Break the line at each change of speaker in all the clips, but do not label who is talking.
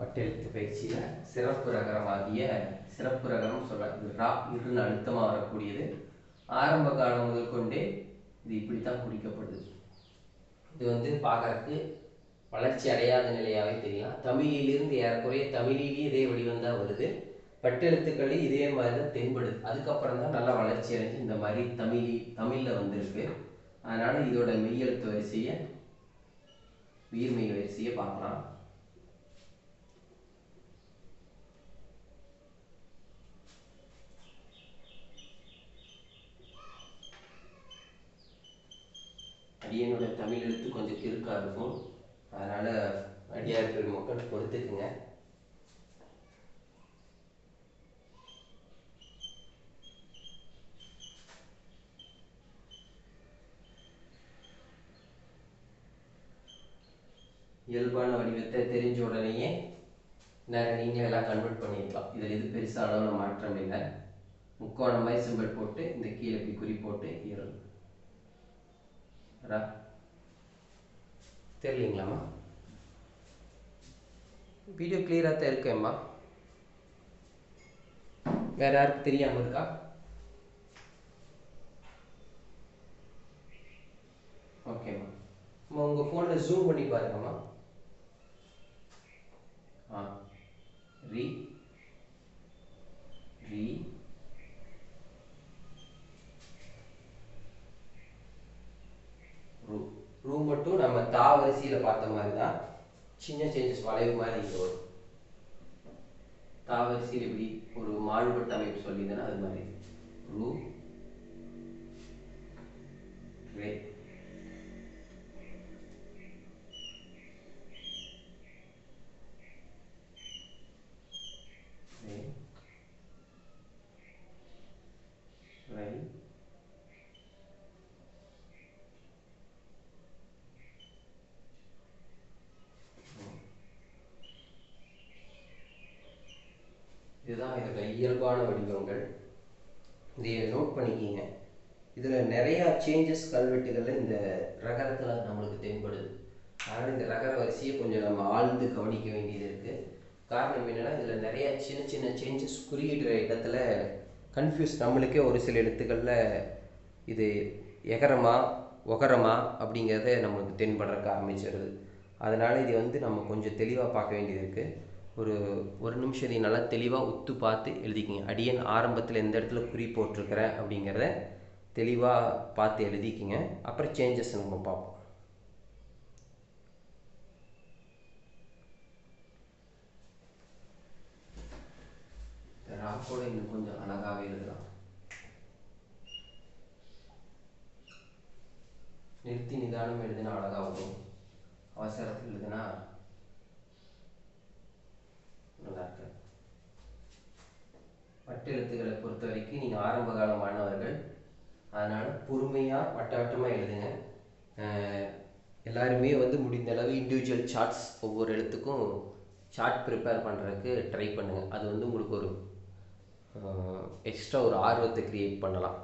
வட்டெழுத்து பயிற்சியில் சிறப்பு ரகரமாகிய சிறப்பு ரகரம் சொல்ல ரா இருன்னு அழுத்தமாக வரக்கூடியது. ஆரம்ப காலம் முதல் கொண்டே இது இப்படித்தான் குறிக்கப்படுது. இது வந்து பார்க்கறதுக்கு வளர்ச்சி அடையாத நிலையாகவே தெரியலாம் தமிழிலிருந்து ஏறக்குறைய தமிழிலேயே இதே வடிவம் தான் வருது. பட்டெழுத்துக்களில் இதே மாதிரி தான் தென்படுது. அதுக்கப்புறம் தான் நல்லா வளர்ச்சி அடைஞ்சு இந்த மாதிரி தமிழ் தமிழில் வந்திருக்கு. அதனால் இதோட மெய்யெழுத்து வரிசையை உயிர்மெய் வரிசையை பார்க்கலாம் அடியனோட தமிழ் இருக்கா இருக்கும் அதனால இருக்கும் இருக்கிற மக்கள் பொறுத்துக்குங்க. இயல்பான வடிவத்தை தெரிஞ்ச உடனேயே நேரம் நீங்கள் எல்லாம் கன்வெர்ட் பண்ணிடலாம் இதில் எது பெருசாக அளவில் மாற்றம் இல்லை. முக்கோணம் மாதிரி சிம்பிள் போட்டு இந்த கீழே இப்படி குறி போட்டு இயல் ரா தெரியலீங்களாம்மா? வீடியோ கிளியராக தான் இருக்கேம்மா. வேற யாருக்கு தெரியாமல் இருக்கா? ஓகேம்மா உங்கள் ஃபோனில் ஜூம் பண்ணி பாருங்கம்மா ஆ ரி ரி ரூ ரூ மட்டும் நம்ம தா வரிசையில் மாதிரி தான் சின்ன சேஞ்சஸ் வளைவு மாதிரி இங்கே வரும் தா வரிசையில் எப்படி ஒரு மாறுபட்ட அமைப்பு சொல்லியிருந்தேன்னா அது மாதிரி ரூ ரே ரை இதுதான் இதோட இயல்பான வடிவங்கள். இதை நோட் பண்ணிக்கிங்க. இதில் நிறையா சேஞ்சஸ் கல்வெட்டுகளில் இந்த ரகரத்தில் நம்மளுக்கு தென்படுது. அதனால் இந்த ரகர வரிசையை கொஞ்சம் நம்ம ஆழ்ந்து கவனிக்க வேண்டியது இருக்குது காரணம் என்னென்னா இதில் நிறைய சின்ன சின்ன சேஞ்சஸ் குறியிடுற இடத்துல கன்ஃபியூஸ் நம்மளுக்கே ஒரு சில இடத்துக்களில் இது எகரமா ஒகரமா அப்படிங்கிறத நம்மளுக்கு தென்படுறக்க ஆரம்பிச்சிடுது அதனால் இது வந்து நம்ம கொஞ்சம் தெளிவாக பார்க்க வேண்டியது இருக்குது ஒரு ஒரு நிமிஷம் இதை நல்லா தெளிவாக உத்து பார்த்து எழுதிக்கிங்க. அடியன் ஆரம்பத்தில் எந்த இடத்துல குறி போட்டிருக்கிறேன் அப்படிங்கிறத தெளிவாக பார்த்து எழுதிக்கிங்க. அப்புறம் சேஞ்சஸ் நம்ம பார்ப்போம். ராக்கோட இன்னும் கொஞ்சம் அழகாகவே எழுதலாம். நிறுத்தி நிதானம் எழுதினா அழகாக வரும். அவசரத்தில் எழுதினா நல்லா இருக்கு வட்டெழுத்துக்களை பொறுத்த வரைக்கும் நீங்கள் ஆரம்ப கால மாணவர்கள். அதனால் பொறுமையாக வட்ட வட்டமாக எழுதுங்க எல்லாருமே வந்து முடிந்த அளவு இண்டிவிஜுவல் சார்ட்ஸ் ஒவ்வொரு எழுத்துக்கும் சார்ட் ப்ரிப்பேர் பண்ணுறதுக்கு ட்ரை பண்ணுங்கள் அது வந்து உங்களுக்கு ஒரு எக்ஸ்ட்ரா ஒரு ஆர்வத்தை க்ரியேட் பண்ணலாம்.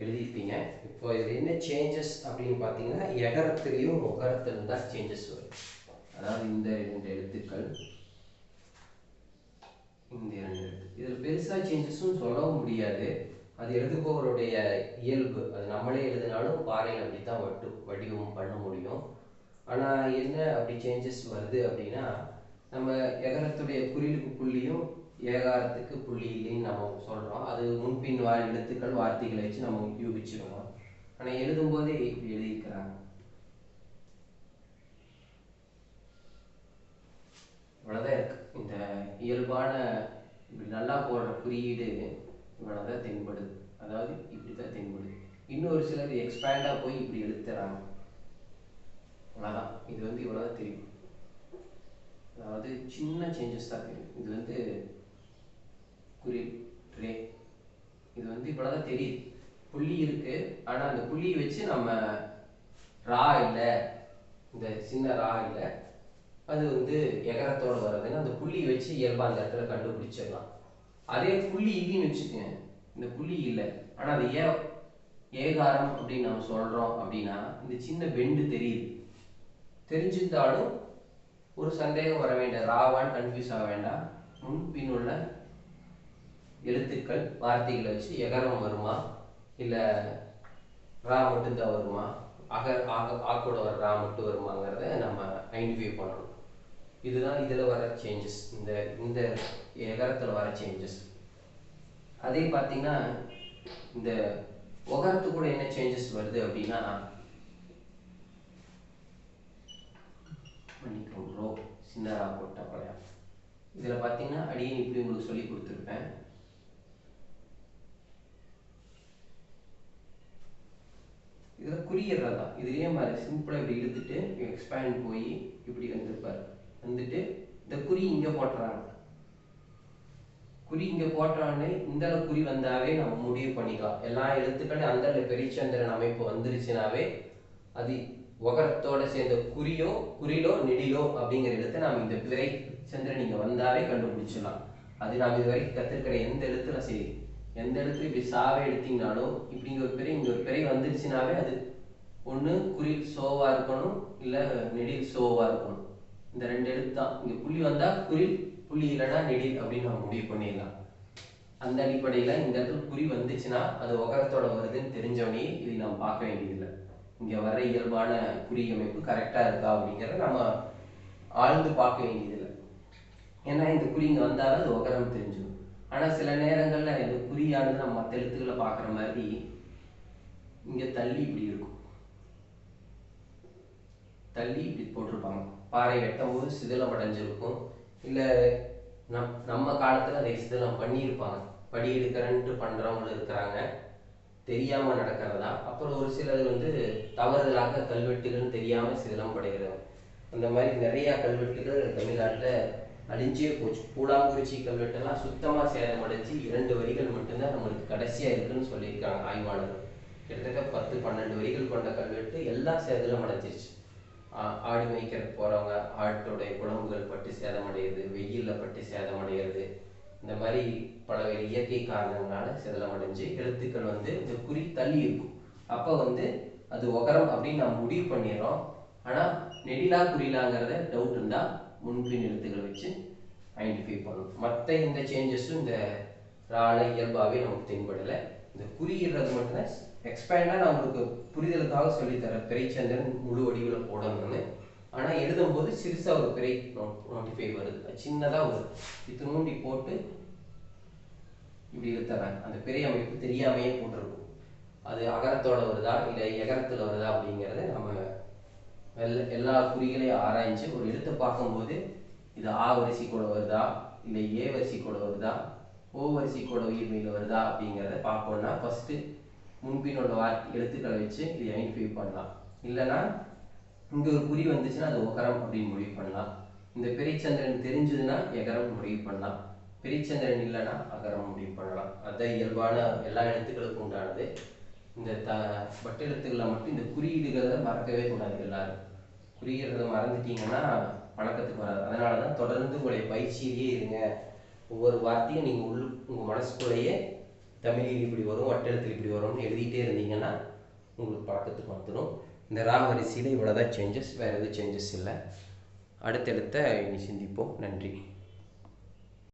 எழுதியிருப்பீங்க. இப்போ இதில் என்ன சேஞ்சஸ் அப்படின்னு பார்த்தீங்கன்னா எகரத்துலேயும் உகரத்துலையும் தான் சேஞ்சஸ் வரும். அதாவது இந்த ரெண்டு எழுத்துக்கள் இந்த இரண்டு எழுத்து இதில் பெருசாக சேஞ்சஸும் சொல்லவும் முடியாது. அது எழுதுபவருடைய இயல்பு. அது நம்மளே எழுதினாலும் பாறையில் அப்படி தான் வட்டு வடிவம் பண்ண முடியும். ஆனால் என்ன அப்படி சேஞ்சஸ் வருது அப்படின்னா நம்ம எகரத்துடைய குறிலுக்கு புள்ளியும் ஏகாரத்துக்கு புள்ளி இல்லைன்னு நம்ம சொல்கிறோம் அது முன்பின் வா எழுத்துக்கள் வார்த்தைகளை வச்சு நம்ம யூகிச்சிருவோம் ஆனால் எழுதும்போதே இப்படி எழுதியிருக்கிறாங்க. இவ்வளோதான் இருக்கு. இந்த இயல்பான இப்படி நல்லா போடுற குறியீடு இவ்வளோதான் தென்படுது. அதாவது இப்படி தான் தென்படுது. இன்னொரு சிலர் எக்ஸ்பேண்டாக போய் இப்படி எழுத்துறாங்க. அவ்வளோதான் இது வந்து இவ்வளோதான் தெரியும். அதாவது சின்ன சேஞ்சஸ் தான் தெரியும். இது வந்து குறி இது வந்து இவ்வளோதான் தெரியுது. புள்ளி இருக்கு. ஆனா அந்த புள்ளியை வச்சு நம்ம ரா இல்லை இந்த சின்ன ரா இல்லை அது வந்து எகரத்தோட வர்றதுன்னு அந்த புள்ளியை வச்சு இயல்பா அந்த இடத்துல கண்டுபிடிச்சிடலாம். அதே புள்ளி இல்லைன்னு வச்சுக்கோங்க இந்த புள்ளி இல்லை. ஆனா அது ஏ ஏகாரம் அப்படின்னு நம்ம சொல்றோம் அப்படின்னா இந்த சின்ன பெண்டு தெரியுது. தெரிஞ்சிருந்தாலும் ஒரு சந்தேகம் வர வேண்டாம். ராவான்னு கன்ஃபியூஸ் ஆக வேண்டாம். முன்பின் உள்ள எழுத்துக்கள் வார்த்தைகளை வச்சு எகரம் வருமா? இல்லை ரா மட்டும்தான் வருமா? அக ஆக ஆக்கோட வர ரா மட்டும் வருமாங்கிறத நம்ம ஐடென்டிஃபை பண்ணணும். இதுதான் இதில் வர சேஞ்சஸ் இந்த இந்த எகரத்தில் வர சேஞ்சஸ் அதே பார்த்தீங்கன்னா இந்த உகரத்து கூட என்ன சேஞ்சஸ் வருது அப்படின்னா மன்னிக்கவும் ரோ சின்னரா போட்ட பழையா. இதில் பார்த்தீங்கன்னா அடியே இப்படி உங்களுக்கு சொல்லி கொடுத்துருப்பேன் இதில் குறியிடுறது தான் இதுலேயே மாதிரி சிம்பிளாக இப்படி இழுத்துட்டு எக்ஸ்பேண்ட் போய் இப்படி வந்திருப்பார். வந்துட்டு இந்த குறி இங்கே போட்டுறாங்க குறி இங்கே போட்டான்னு இந்த குறி வந்தாவே நம்ம முடிவு பண்ணிக்கலாம் எல்லா எழுத்துக்களையும் அந்த பெரிச்சந்திரன் அமைப்பு வந்துருச்சுனாவே அது உகரத்தோட சேர்ந்த குறியோ குறிலோ நெடிலோ அப்படிங்கிற எழுத்தை நாம் இந்த பிறை சந்திரன் இங்கே வந்தாவே கண்டுபிடிச்சிடலாம். அது நாம் இது வரைக்கும் கற்றுக்கிற எந்த எழுத்துல சரி? எந்த இடத்துல இப்படி சாவே எடுத்தீங்கனாலும் இப்படி இங்கே ஒரு பிறை இங்கே ஒரு பிறை வந்துருச்சுனாவே அது ஒன்று குறில் சோவாக இருக்கணும் இல்லை நெடில் சோவாக இருக்கணும். இந்த ரெண்டு எழுத்து தான் இங்கே புள்ளி வந்தால் குறில் புள்ளி இல்லைன்னா நெடில் அப்படின்னு நம்ம முடிவு பண்ணிடலாம். அந்த அடிப்படையில் இந்த இடத்துல குறி வந்துச்சுன்னா அது உகரத்தோட வருதுன்னு தெரிஞ்சவனே இதை நம்ம பார்க்க வேண்டியதில்லை. இங்கே வர இயல்பான குறி அமைப்பு கரெக்டாக இருக்கா அப்படிங்கிறத நம்ம ஆழ்ந்து பார்க்க வேண்டியதில்லை. ஏன்னா இந்த குறி இங்கே வந்தால் அது உகரம் தெரிஞ்சிடும். ஆனால் சில நேரங்களில் இந்த குறியானது நம்ம மற்ற எழுத்துக்களை பார்க்குற மாதிரி இங்கே தள்ளி இப்படி இருக்கும். தள்ளி இப்படி போட்டிருப்பாங்க. பாறை வெட்டும் போது சிதிலம் அடைஞ்சிருக்கும். இல்லை நம் நம்ம காலத்தில் அதை சிதிலம் பண்ணியிருப்பாங்க. படி எடுக்கிறன்ட்டு பண்ணுறவங்களும் இருக்கிறாங்க. தெரியாமல் நடக்கிறதா? அப்புறம் ஒரு சிலர் வந்து தவறுதலாக கல்வெட்டுகள்னு தெரியாமல் சிதிலம் படைகிறவங்க அந்த மாதிரி நிறையா கல்வெட்டுகள் தமிழ்நாட்டில் அழிஞ்சே போச்சு. பூலாங்குறிச்சி கல்வெட்டெல்லாம் சுத்தமாக சேதமடைஞ்சு இரண்டு வரிகள் மட்டும்தான் நம்மளுக்கு கடைசியாக இருக்குன்னு சொல்லியிருக்காங்க ஆய்வாளர்கள். கிட்டத்தட்ட பத்து பன்னெண்டு வரிகள் கொண்ட கல்வெட்டு எல்லாம் சேதலும் அடைஞ்சிருச்சு. ஆடு மேய்க்கிறக்கு போகிறவங்க ஆட்டோடைய குழம்புகள் பட்டு சேதமடைகிறது வெயிலில் பட்டு சேதமடைகிறது இந்த மாதிரி பல இயற்கை காரணங்களால சேதமடைஞ்சு எழுத்துக்கள் வந்து இந்த குறி தள்ளி இருக்கும். அப்போ வந்து அது உகரம் அப்படின்னு நம்ம முடிவு பண்ணிடுறோம். ஆனால் நெடிலா குறிலாங்கிறத டவுட் இருந்தால் முன்பின் எழுத்துக்களை வச்சு ஐடென்டிஃபை பண்ணணும். மற்ற இந்த சேஞ்சஸும் இந்த ராண இயல்பாகவே நமக்கு தென்படலை. இந்த குறியிடுறது மட்டும்தான் எக்ஸ்பேண்டாக நான் உங்களுக்கு புரிதலுக்காக சொல்லித்தரேன். பிறைச்சந்திரன் முழு வடிவில் போடணும்னு. ஆனால் எழுதும்போது சிறுசாக ஒரு பிறை நோட்டிஃபை வருது. சின்னதாக ஒரு இத்தினூண்டி போட்டு இப்படி இழுத்துறேன் அந்த பிறை அமைப்பு தெரியாமையே போட்டிருக்கும். அது அகரத்தோட வருதா இல்லை எகரத்தில் வருதா அப்படிங்கிறத நம்ம எல்லா எல்லா குறிகளையும் ஆராய்ஞ்சு ஒரு எழுத்தை பார்க்கும்போது இது ஆ வரிசை கூட வருதா இல்லை ஏ வரிசை கூட வருதா ஓவரிசிக்கோட உயிர் கூட வருதா அப்படிங்கிறத பார்ப்போம்னா ஃபஸ்ட்டு முன்பினோட வார்த்தை எழுத்துக்களை வச்சு இதை ஐடென்டிஃபை பண்ணலாம். இல்லைன்னா இங்கே ஒரு குறி வந்துச்சுன்னா அது ஒகரம் அப்படின்னு முடிவு பண்ணலாம். இந்த பெரிச்சந்திரன் தெரிஞ்சதுன்னா எகரம் முடிவு பண்ணலாம். பெரிச்சந்திரன் இல்லைன்னா அகரம் முடிவு பண்ணலாம். அதுதான் இயல்பான எல்லா எழுத்துக்களுக்கும் உண்டானது. இந்த த வட்டெழுத்துக்களை மட்டும் இந்த குறியீடுகளை மறக்கவே கூடாது எல்லாரும். குறியீடுகளை மறந்துட்டீங்கன்னா பழக்கத்துக்கு வராது. அதனால தான் தொடர்ந்து உங்களுடைய பயிற்சியிலேயே இருங்க. ஒவ்வொரு வார்த்தையும் நீங்கள் உள் உங்கள் மனசுக்குள்ளேயே தமிழில் இப்படி வரும் வட்டெழுத்தில் இப்படி வரும்னு எழுதிட்டே இருந்தீங்கன்னா உங்களுக்கு பழக்கத்துக்கு வந்துடும் இந்த ராம் வரிசையில் இவ்வளோதான் சேஞ்சஸ் வேறு எதுவும் சேஞ்சஸ் இல்லை. அடுத்தடுத்த இனி சிந்திப்போம். நன்றி.